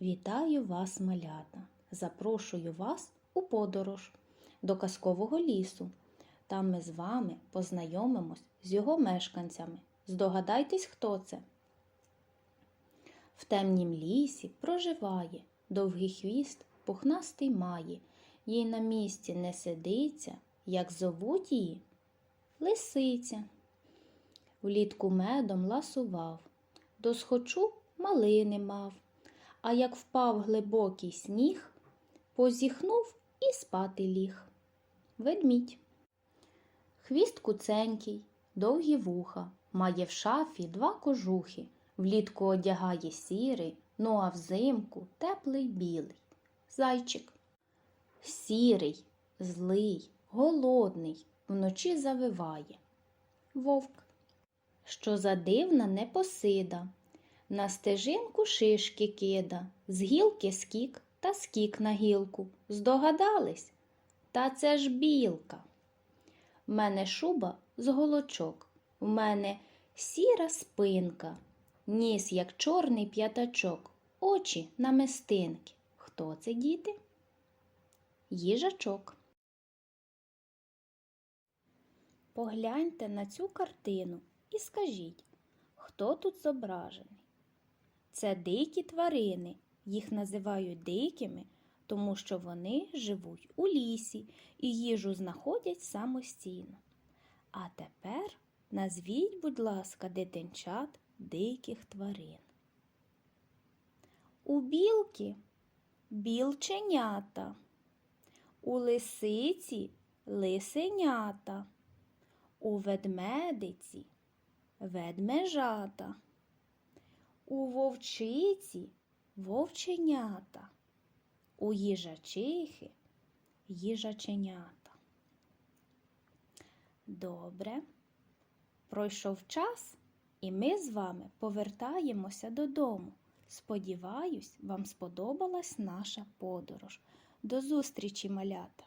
Вітаю вас, малята! Запрошую вас у подорож до казкового лісу. Там ми з вами познайомимось з його мешканцями. Здогадайтесь, хто це? В темнім лісі проживає, довгий хвіст пухнастий має, їй на місці не сидиться, як зовуть її лисиця. Влітку медом ласував, до схочу малини мав, а як впав глибокий сніг, позіхнув і спати ліг. Ведмідь. Хвіст куценький, довгі вуха, має в шафі два кожухи, влітку одягає сірий, ну а взимку теплий білий. Зайчик. Сірий, злий, голодний, вночі завиває. Вовк. Що за дивна непосида, на стежинку шишки кида, з гілки скік та скік на гілку. Здогадались? Та це ж білка. В мене шуба з голочок, в мене сіра спинка, ніс, як чорний п'ятачок, очі намистинки. Хто це, діти? Їжачок. Погляньте на цю картину і скажіть, хто тут зображений? Це дикі тварини. Їх називають дикими, тому що вони живуть у лісі і їжу знаходять самостійно. А тепер назвіть, будь ласка, дитинчат диких тварин. У білки білченята, у лисиці лисенята, у ведмедиці ведмежата, у вовчиці вовченята, у їжачихи їжаченята. Добре. Пройшов час, і ми з вами повертаємося додому. Сподіваюсь, вам сподобалась наша подорож. До зустрічі, малята!